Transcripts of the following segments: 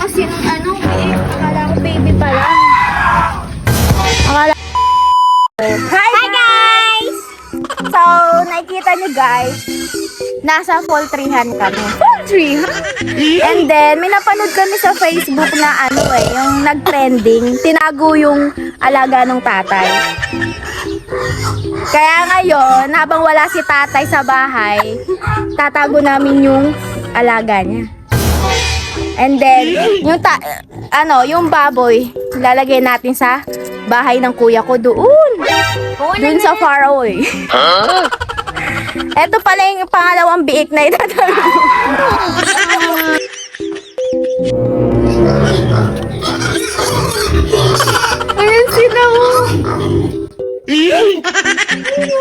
kasi nung ano, eh, akala ko baby pa lang. Akala Hi, guys! So, nakikita niyo guys, nasa poultryhan kami. Poultryhan? And then, may napanood kami sa Facebook na ano eh, yung nag-trending, tinago yung alaga ng tatay. Kaya ngayon, habang wala si tatay sa bahay, tatago namin yung alaga niya. And then, yung ta ano, yung baboy, lalagay natin sa bahay ng kuya ko doon. Doon sa far away. Ito pala yung pangalawang biik na itatago. Ayan sila oh.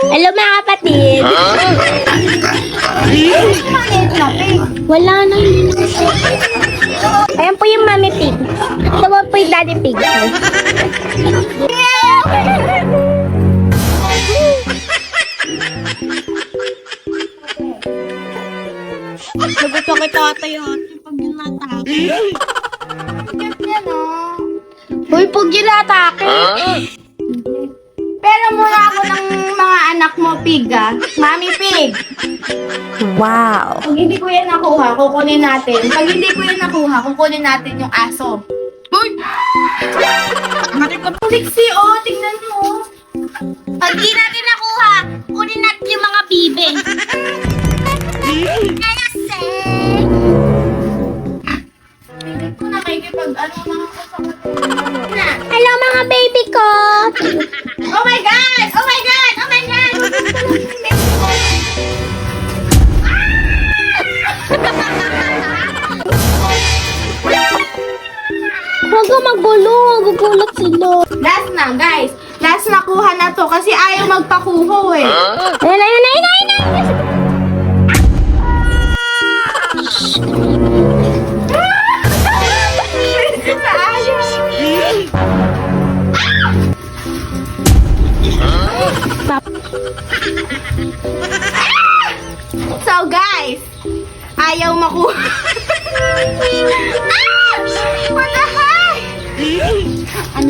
Hello mga kapatid. Wala na yun. Yung mami pig. Ito po po yung daddy pig. Ko kay tatay at pag yun natake. Uy, pag yun atake. Pero muna ako ng mga anak mo, pig ah. Mami pig. Wow. Pag hindi ko yan nakuha, kukunin natin. Pag hindi ko yan nakuha, kukunin natin yung aso. Uy! Sexy, oh. Tingnan mo. oh. Pag di natin nakuha, kunin natin yung mga bibe. Kaya say. Hindi ko nakikipag ano mga kasama. Hello Last na, guys. Last na kuha na to kasi ayaw magpakuho eh. Ayun, ayun, ayun, ayun, ayun. So guys, ayaw makuha.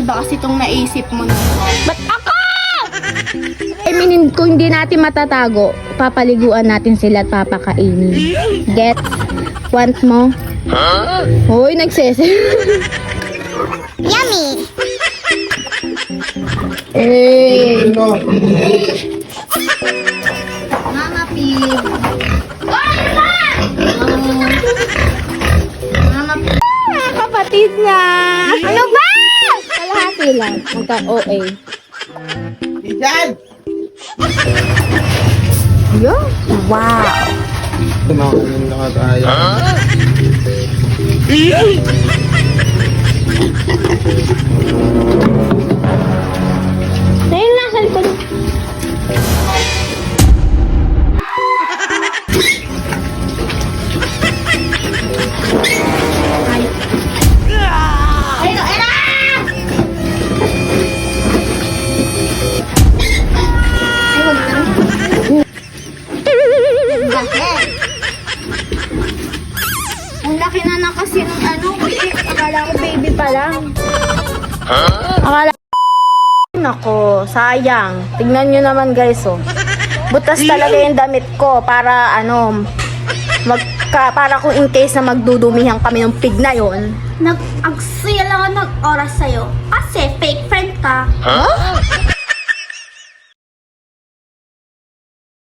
Ano ba kasi itong naisip mo na? Ba't ako? I mean, kung hindi natin matatago, papaliguan natin sila at papakainin. Get? Want mo? Hoy, nagsese. Yummy. eh, Mama Pig. Mama Pig. kapatid na. Ano ba? Lang. Magka-OA. Isan! Yun. Wow. Tumakunin na ka tayo. Ayun, kasi ng ano, eh, akala ko baby pa lang. Akala Nako, sayang. Tignan nyo naman guys, oh. Butas talaga yung damit ko para ano, magka, para kung in case na magdudumihan kami ng pig na yon. Nag-agsaya lang ako ng oras sa'yo. Kasi fake friend ka. Huh?